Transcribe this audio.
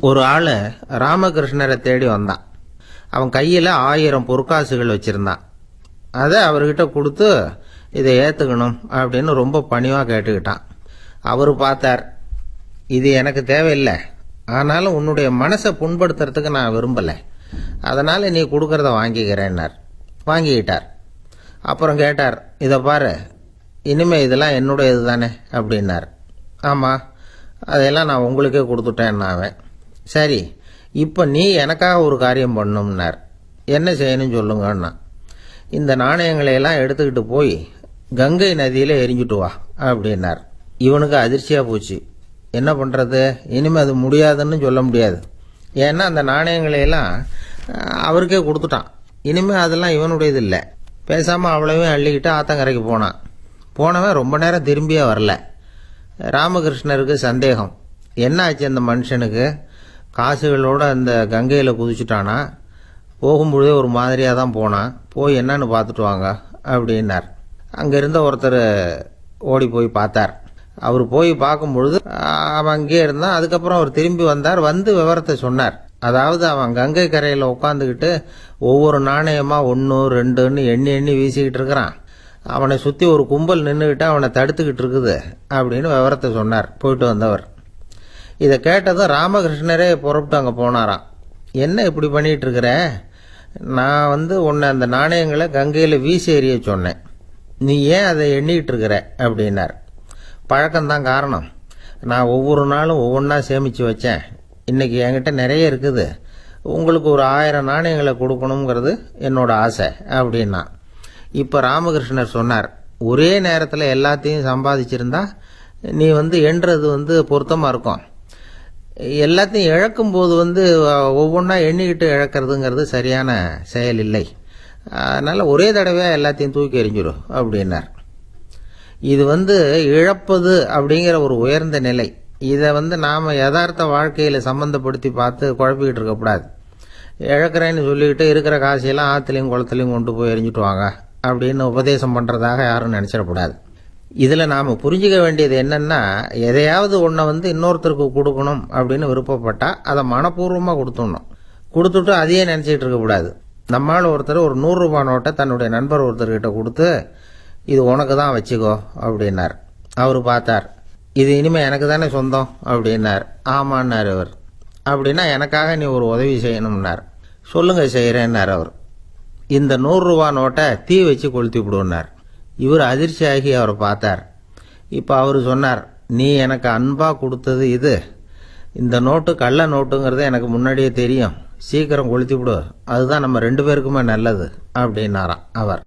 ஒரு ஆள் ராமகிருஷ்ணரை தேடி வந்தான். அவன் கையில் ஆயிரம் பொற்காசுகள் வச்சுருந்தான். அதை அவர்கிட்ட கொடுத்து இதை ஏற்றுக்கணும் அப்படின்னு ரொம்ப பணிவாக கேட்டுக்கிட்டான். அவர் பார்த்தார் இது எனக்கு தேவையில்லை. ஆனாலும் உன்னுடைய மனசை புண்படுத்துறதுக்கு நான் விரும்பலை. அதனால் நீ கொடுக்கறத வாங்கிக்கிறேன்னார். வாங்கிக்கிட்டார். அப்புறம் கேட்டார் இதை பாரு இனிமேல் இதெல்லாம் என்னுடையது தானே? அப்படின்னார். ஆமாம் அதையெல்லாம் நான் உங்களுக்கே கொடுத்துட்டேன் அவன் சரி இப்போ நீ எனக்காக ஒரு காரியம் பண்ணும்னார். என்ன செய்யணும்னு சொல்லுங்கன்னா இந்த நாணயங்களை எல்லாம் எடுத்துக்கிட்டு போய் கங்கை நதியில் எரிஞ்சுட்டு வா அப்படின்னார். இவனுக்கு அதிர்ச்சியாக போச்சு. என்ன பண்ணுறது இனிமேல் அது முடியாதுன்னு சொல்ல முடியாது. ஏன்னா அந்த நாணயங்களையெல்லாம் அவருக்கே கொடுத்துட்டான். இனிமேல் அதெல்லாம் இவனுடையது இல்லை. பேசாமல் அவ்வளவையும் அள்ளிக்கிட்டு ஆத்தங்கரைக்கு போனான். போனவன் ரொம்ப நேரம் திரும்பியே வரல. ராமகிருஷ்ணருக்கு சந்தேகம். என்ன ஆச்சு அந்த மனுஷனுக்கு? காசுகளோடு அந்த கங்கையில் குதிச்சுட்டானா? போகும்பொழுதே ஒரு மாதிரியாக தான் போனான் போய் என்னன்னு பார்த்துட்டு வாங்க அப்படின்னார். அங்கே இருந்த ஒருத்தர் ஓடி போய் பார்த்தார். அவர் போய் பார்க்கும்பொழுது அவன் அங்கேயே இருந்தான். அதுக்கப்புறம் அவர் திரும்பி வந்தார். வந்து விவரத்தை சொன்னார். அதாவது அவன் கங்கை கரையில் உட்காந்துக்கிட்டு ஒவ்வொரு நாணயமாக ஒன்று ரெண்டுன்னு எண்ணி எண்ணி வீசிக்கிட்டு இருக்கிறான். அவனை சுற்றி ஒரு கும்பல் நின்றுக்கிட்டு அவனை தடுத்துக்கிட்டு இருக்குது அப்படின்னு விவரத்தை சொன்னார். போயிட்டு வந்தவர். இதை கேட்டதும் ராமகிருஷ்ணரே புறப்பட்டு அங்கே போனாராம். என்ன இப்படி பண்ணிகிட்டு இருக்கிற நான் வந்து உன்னை அந்த நாணயங்களை கங்கையில் வீசி எறிய சொன்னேன். நீ ஏன் அதை எண்ணிக்கிட்டு இருக்கிற அப்படின்னார். பழக்கம்தான் காரணம். நான் ஒவ்வொரு நாளும் ஒவ்வொன்றா சேமித்து வச்சேன். இன்றைக்கி என்கிட்ட நிறைய இருக்குது. உங்களுக்கு ஒரு ஆயிரம் நாணயங்களை கொடுக்கணுங்கிறது என்னோட ஆசை அப்படின்னா இப்போ ராமகிருஷ்ணர் சொன்னார் ஒரே நேரத்தில் எல்லாத்தையும் சம்பாதிச்சிருந்தா நீ வந்து என்றது வந்து பொருத்தமாக இருக்கும். எல்லாத்தையும் இழக்கும் போது வந்து ஒவ்வொன்றா எண்ணிக்கிட்டு இழக்கிறதுங்கிறது சரியான செயல் இல்லை அதனால் ஒரே தடவையாக எல்லாத்தையும் தூக்கி எறிஞ்சிடும் அப்படின்னார். இது வந்து இழப்பது அப்படிங்கிற ஒரு உயர்ந்த நிலை. இதை வந்து நாம் யதார்த்த வாழ்க்கையில் சம்மந்தப்படுத்தி பார்த்து குழப்பிக்கிட்டு இருக்கக்கூடாது. இழக்கிறேன்னு சொல்லிக்கிட்டு இருக்கிற காசையெல்லாம் ஆற்றுலையும் குளத்துலையும் கொண்டு போய் எரிஞ்சிட்டு வாங்க. அப்படின்னு உபதேசம் பண்ணுறதாக யாரும் நினச்சிடக்கூடாது. இதில் நாம் புரிஞ்சுக்க வேண்டியது என்னென்னா எதையாவது ஒன்றை வந்து இன்னொருத்தருக்கு கொடுக்கணும் அப்படின்னு விருப்பப்பட்டால் அதை மனப்பூர்வமாக கொடுத்துடணும். கொடுத்துட்டு அதையே நினச்சிட்டு இருக்கக்கூடாது நம்மால் ஒருத்தர் ஒரு நூறுரூபா நோட்டை தன்னுடைய நண்பர் ஒருத்தர்கிட்ட கொடுத்து இது உனக்கு தான் வச்சுக்கோ அப்படின்னார். அவர் பார்த்தார். இது இனிமேல் எனக்கு தானே சொந்தம் அப்படின்னார். ஆமான்னார் அவர். அப்படின்னா எனக்காக நீ ஒரு உதவி செய்யணும்னார். சொல்லுங்கள் செய்கிறேன்னார் அவர். இந்த நூறுரூவா நோட்டை தீ வச்சு கொளுத்தி விடுனார் இவர் அதிர்ச்சியாகி அவரை பார்த்தார். இப்போ அவர் சொன்னார் நீ எனக்கு அன்பாக கொடுத்தது இது. இந்த நோட்டு கள்ள நோட்டுங்கிறது எனக்கு முன்னாடியே தெரியும். சீக்கிரம் கொளுத்தி விடு. அதுதான் நம்ம ரெண்டு பேருக்குமே நல்லது அப்படின்னாராம் அவர்.